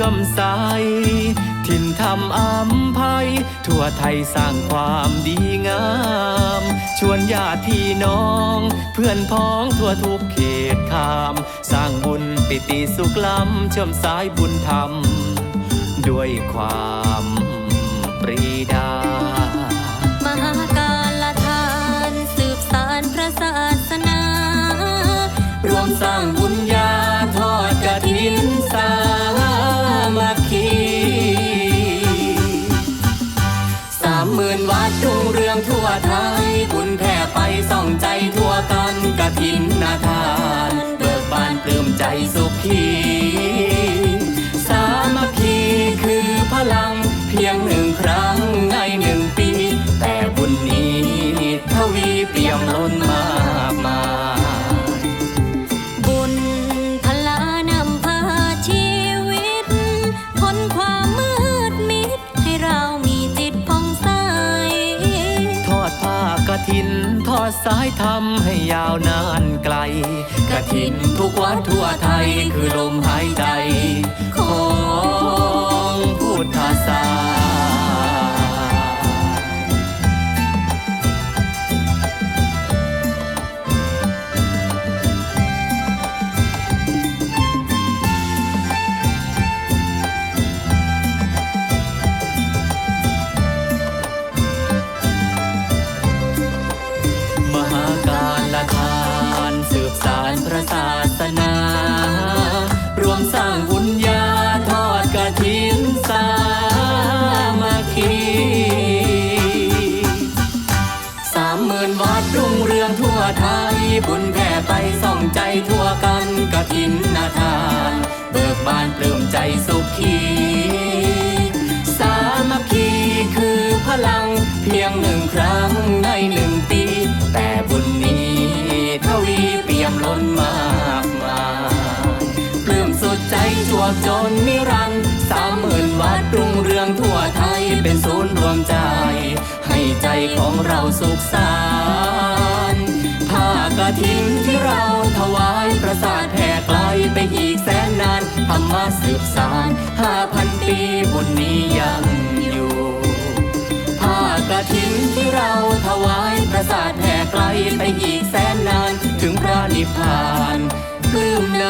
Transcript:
เลื่อมใส ถิ่นธรรมอัมภัย ทั่วไทยสร้างความดีงาม ชวนญาติพี่น้อง เพื่อนพ้องทั่วทุกเขตขาม สร้างบุญปิติสุขล้ำเชื่อมสายบุญธรรม ด้วยความปรีดามหาการละทาน สืบสารพระสาร กฐินนาทานเบิกบานปลื้มใจสุขีสามัคคีคือพลังเพียงหนึ่งครั้งในหนึ่งปี แต่บุญนี้ทวีเปี่ยมล้น ถินทอดสายทำให้ยาวนานไกลกะทินทุกวัดทั่วไทยคือลมหายใจ บุญแผ่ไปส่องใจทั่วกันกฐินนาทาน เบิกบานปลื้มใจสุขีสามัคคีคือพลังเพียงหนึ่งครั้งในหนึ่งปี แต่บุญนี้ทวีเปี่ยมล้นมากมายปลื้มสุดใจจวบจนนิรันดร์สามหมื่นวัดรุ่งเรืองทั่วไทยเป็นศูนย์รวมใจ ให้ใจของเราสุขสานากฐินที่เราถวายประสาทแผ่ไกลไปอีกแสนนานธรรมะสืบสานห้าพันปีบนนี้ยังอยู่ผ้ากระถินที่เราถวายประสาทแผ่ไกลไปอีกแสนนานถึงพระนิพพานปลื้มนาด้วย